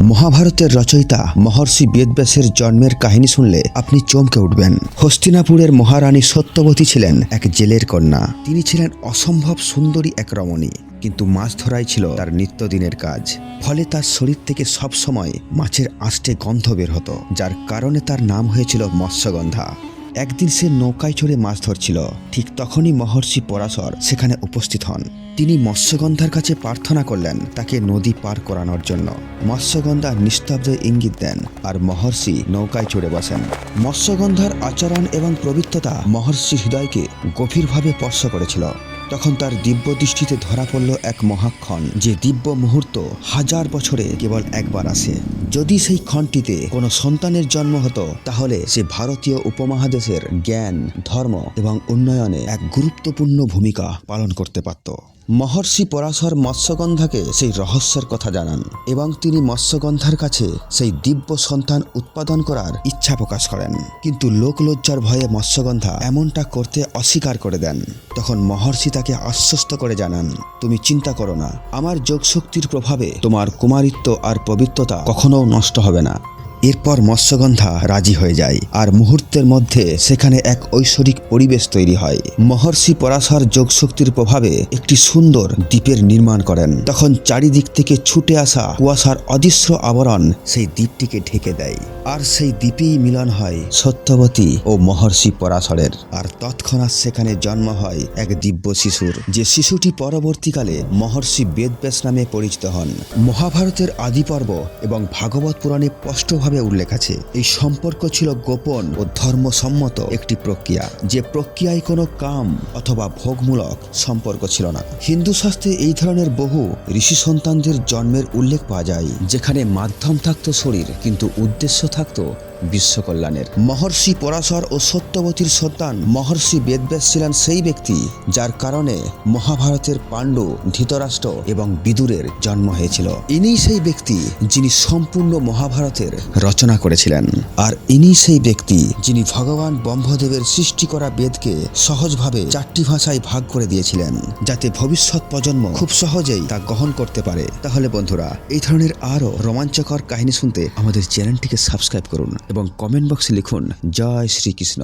মহাভারতের রচয়িতা মহর্ষি বেদব্যাসের জন্মের কাহিনী শুনলে আপনি চমকে উঠবেন। হস্তিনাপুরের মহারানী সত্যবতী ছিলেন এক জেলের কন্যা। তিনি ছিলেন অসম্ভব সুন্দরী এক রমণী, কিন্তু মাছ ধরাই ছিল তার নিত্যদিনের কাজ। ফলে তার শরীর থেকে সবসময় মাছের আষ্টে গন্ধ বের হতো, যার কারণে তার নাম হয়েছিল মৎস্যগন্ধা। একদিন সে নৌকায় চড়ে মাছ ধরছিল। ঠিক তখনই মহর্ষি পরাশর সেখানে উপস্থিত হন। তিনি মৎস্যগন্ধার কাছে প্রার্থনা করলেন তাকে নদী পার করানোর জন্য। মৎস্যগন্ধা নিস্তব্ধ ইঙ্গিত দেন আর মহর্ষি নৌকায় চড়ে বসেন। মৎস্যগন্ধার আচরণ এবং পবিত্রতা মহর্ষি হৃদয়কে গভীরভাবে স্পর্শ করেছিল। তখন তার দিব্য দৃষ্টিতে ধরা পড়ল এক মহাক্ষণ, যে দিব্য মুহূর্ত হাজার বছরে কেবল একবার আসে। যদি সেই ক্ষণটিতে কোনো সন্তানের জন্ম হতো, তাহলে সে ভারতীয় উপমহাদেশের জ্ঞান, ধর্ম এবং উন্নয়নে এক গুরুত্বপূর্ণ ভূমিকা পালন করতে পারত। মহর্ষি পরাশর মৎস্যগন্ধাকে সেই রহস্যের কথা জানান এবং তিনি মৎস্যগন্ধার কাছে সেই দিব্য সন্তান উৎপাদন করার ইচ্ছা প্রকাশ করেন। কিন্তু লোকলজ্জার ভয়ে মৎস্যগন্ধা এমনটা করতে অস্বীকার করে দেন। তখন মহর্ষি তাকে আশ্বস্ত করে জানান, তুমি চিন্তা করো না। আমার যোগশক্তির প্রভাবে তোমার কুমারিত্ব আর পবিত্রতা কখনো নষ্ট হবে না। এরপর মৎস্যগন্ধা রাজি হয়ে যায়। আর মুহূর্তের মধ্যে সেখানে এক ঐশ্বরিক পরিবেশ তৈরি হয়। মহর্ষি পরাশর যোগশক্তির প্রভাবে একটি সুন্দর দ্বীপের নির্মাণ করেন। তখন চারিদিক থেকে ছুটে আসা কুয়াশার অদৃশ্য আবরণ সেই দ্বীপটিকে ঢেকে দেয়। আর সেই দ্বীপেই মিলন হয় সত্যবতী ও মহর্ষি পরাশরের। আর তৎক্ষণাৎ সেখানে জন্ম হয় এক দিব্য শিশুর, যে শিশুটি পরবর্তীকালে মহর্ষি বেদব্যাস নামে পরিচিত হন। মহাভারতের আদি পর্ব এবং ভাগবত পুরাণে স্পষ্টভাবে উল্লেখ আছে। এই সম্পর্ক ছিল গোপন ও ধর্মসম্মত একটি প্রক্রিয়া, যে প্রক্রিয়ায় কোনো কাম অথবা ভোগমূলক সম্পর্ক ছিল না। হিন্দু শাস্ত্রে এই ধরনের বহু ঋষি সন্তানদের জন্মের উল্লেখ পাওয়া যায়, যেখানে মাধ্যম থাকত শরীর, কিন্তু উদ্দেশ্য থাকতো বিশ্ব কল্যাণের মহর্ষি পরাশর ও সত্যবতীর সন্তান মহর্ষি বেদব্যাস ছিলেন সেই ব্যক্তি যার কারণে মহাভারতের পাণ্ডু ধৃতরাষ্ট্র এবং বিদুরের জন্ম হয়েছিল। ইনি সেই ব্যক্তি যিনি সম্পূর্ণ মহাভারতের রচনা করেছিলেন। আর ইনি সেই ব্যক্তি যিনি ভগবান ব্রহ্মদেবের সৃষ্টি করা বেদকে সহজভাবে চারটি ভাষায় ভাগ করে দিয়েছিলেন, যাতে ভবিষ্যৎ প্রজন্ম খুব সহজেই তা গ্রহণ করতে পারে। তাহলে বন্ধুরা, এই ধরনের আরও রোমাঞ্চকর কাহিনী শুনতে আমাদের চ্যানেলটিকে সাবস্ক্রাইব করুন এবং কমেন্ট বক্সে লিখুন জয় শ্রীকৃষ্ণ।